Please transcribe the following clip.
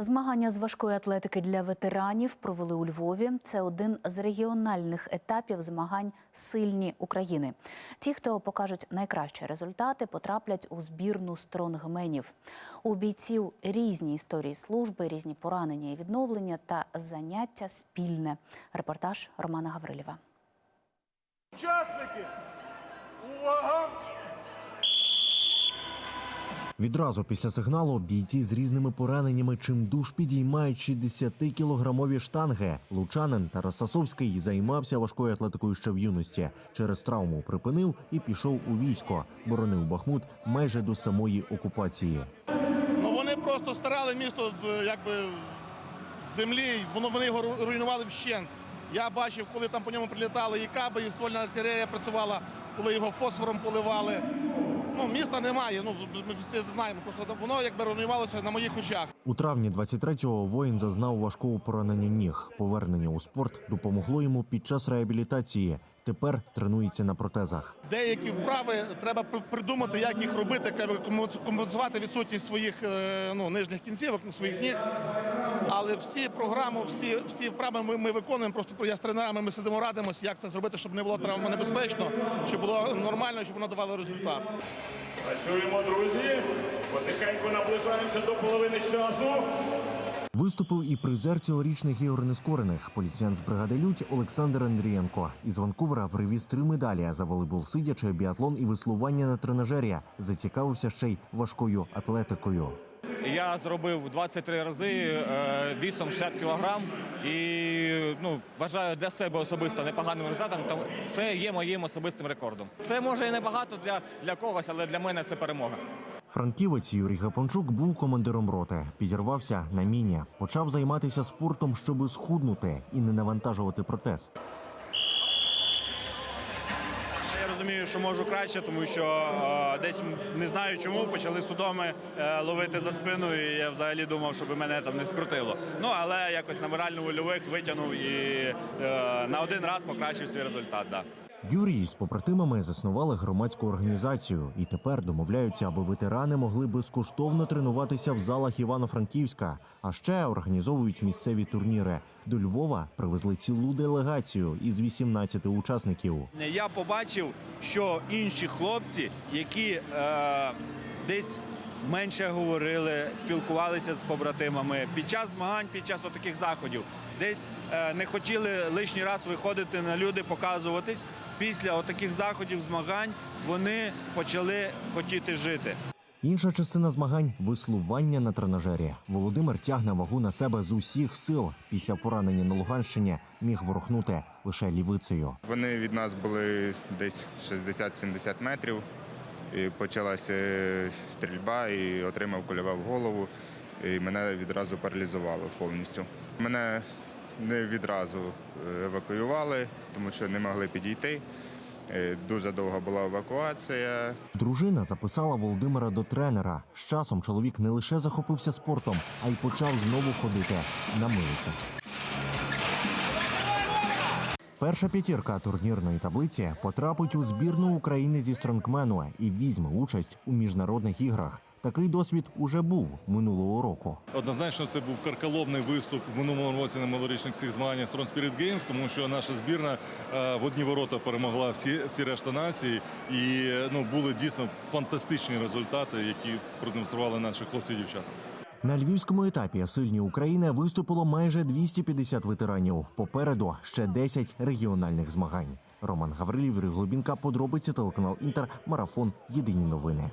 Змагання з важкої атлетики для ветеранів провели у Львові. Це один з регіональних етапів змагань Сильні України. Ті, хто покажуть найкращі результати, потраплять у збірну стронгменів. У бійців різні історії служби, різні поранення і відновлення та заняття спільне. Репортаж Романа Гаврилєва. Учасники! Відразу після сигналу бійці з різними пораненнями чимдуж підіймають 60-кілограмові штанги. Лучанин Тарас Сасовський займався важкою атлетикою ще в юності. Через травму припинив і пішов у військо. Боронив Бахмут майже до самої окупації. Ну вони просто старали місто з якби з землі. Воно вони його руйнували вщент. Я бачив, коли там по ньому прилітали і каби, і ствольна артилерія працювала, коли його фосфором поливали. Ну, міста немає. Ну ми це знаємо. Просто воно якби руйнувалося на моїх очах. У травні 23-го воїн зазнав важкого поранення ніг. Повернення у спорт допомогло йому під час реабілітації. Тепер тренується на протезах. Деякі вправи треба придумати, як їх робити, як компенс- компенсувати відсутність своїх е, ну, нижніх кінцівок, своїх ніг. Але всі програми, всі, всі вправи ми, ми виконуємо. Просто я з тренерами ми сидимо, радимося, як це зробити, щоб не було травмонебезпечно, щоб було нормально, щоб воно давало результат. Працюємо, друзі. Потихеньку наближаємося до половини часу. Виступив і призер цьогорічних ігор нескорених поліціян з бригади Лють Олександр Андрієнко. Із Ванкувера привіз три медалі за волейбол сидячи, біатлон і веслування на тренажері. Зацікавився ще й важкою атлетикою. Я зробив 23 рази е, вісом 60 кілограм і ну, вважаю для себе особисто непоганим результатом. Тому це є моїм особистим рекордом. Це може і небагато для, для когось, але для мене це перемога. Франківець Юрій Гапончук був командиром роти. Підірвався на міні. Почав займатися спортом, щоби схуднути і не навантажувати протез. Розумію, що можу краще, тому що е, десь не знаю чому почали судоми е, ловити за спину, і я взагалі думав, щоб мене там не скрутило. Ну але якось на морально-вольових витягнув і е, на один раз покращив свій результат. Да. Юрій з побратимами заснували громадську організацію і тепер домовляються, аби ветерани могли безкоштовно тренуватися в залах Івано-Франківська. А ще організовують місцеві турніри. До Львова привезли цілу делегацію із 18 учасників. Я побачив, що інші хлопці, які е, десь менше говорили, спілкувалися з побратимами під час змагань, під час таких заходів, десь е, не хотіли лишній раз виходити на люди, показуватись. Після отаких заходів змагань вони почали хотіти жити. Інша частина змагань веслування на тренажері. Володимир тягне вагу на себе з усіх сил. Після поранення на Луганщині міг ворухнути лише лівицею. Вони від нас були десь 60-70 метрів. І почалася е, стрільба і отримав кульова в голову. І мене відразу паралізувало повністю. Мене не відразу е, евакуювали, тому що не могли підійти. Е, Дуже довга була евакуація. Дружина записала Володимира до тренера. З часом чоловік не лише захопився спортом, а й почав знову ходити на милицях. Перша п'ятірка турнірної таблиці потрапить у збірну України зі стронгмену і візьме участь у міжнародних іграх. Такий досвід уже був минулого року. Однозначно, це був карколомний виступ в минулому році на малорічних цих змаганнях Strong Spirit Games, тому що наша збірна е, в одні ворота перемогла всі, всі решта нації, і е, ну були дійсно фантастичні результати, які продемонстрували наші хлопці і дівчата. На львівському етапі сильні України виступило майже 250 ветеранів. Попереду ще 10 регіональних змагань. Роман Гаврилів, Глубінка, подробиці телеканал Інтер, марафон. Єдині новини.